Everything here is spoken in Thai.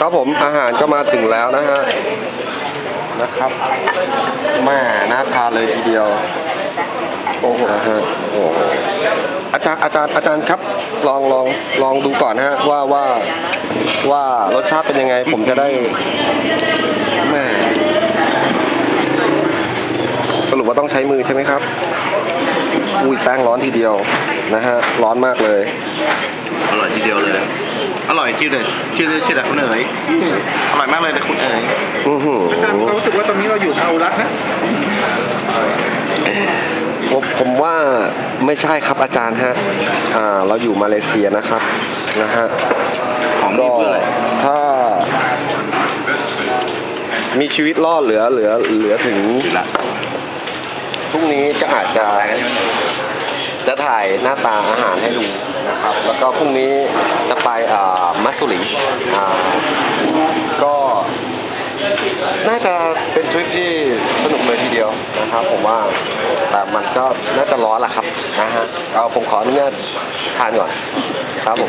ครับผมอาหารก็มาถึงแล้วนะฮะนะครับแม่น่าทานเลยทีเดียว โอ้โหนะฮะโอ้โหอาจารย์อาจารย์อาจารย์ครับ ลองลองลองดูก่อนนะฮะ ว่าว่าว่ารสชาติเป็นยังไง ผมจะได้แม่สรุปว่าต้องใช้มือใช่ไหมครับ อุ้ยแป้งร้อนทีเดียวนะฮะ ร้อนมากเลย อร่อยทีเดียวเลย อร่อยชื่อเลยชื่อชื่ออะไรคุณเอ๋ยอร่อยมากเลยเลยคุณเอ๋ยอือหืออาจารย์เรารู้สึกว่าตอนนี้เราอยู่เทารัฐนะผมผมว่าไม่ใช่ครับอาจารย์ฮะ อ่า เราอยู่มาเลเซียนะครับ นะฮะของดีก็เพื่ออะไรถ้า มีชีวิตรอดเหลือเหลือเหลือถึงอยู่ละ พรุ่งนี้ก็อาจจะจะถ่ายหน้าตาอาหารให้ดูนะครับ แล้วก็พรุ่งนี้จะไปอ่ามัสสุริอ่าก็น่าจะเป็นทริปที่สนุกเลยทีเดียวนะครับ ผมว่าแต่มันก็น่าจะร้อนแหละครับนะฮะเอาผมขออนุญาตทานก่อนครับผม